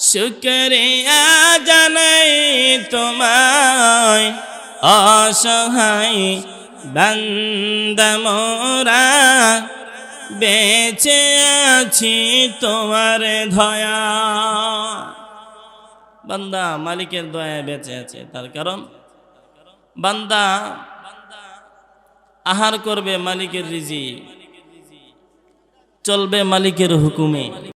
শুক্রিয়া জানাই তোমায় অসহায় বান্দা মোরা বেঁচে আছি তোমার ধয়া বান্দা মালিকের দয়ায় বেঁচে আছে, তার কারণ বান্দা আহার করবে মালিকের রিজি চলবে মালিকের হুকুমে।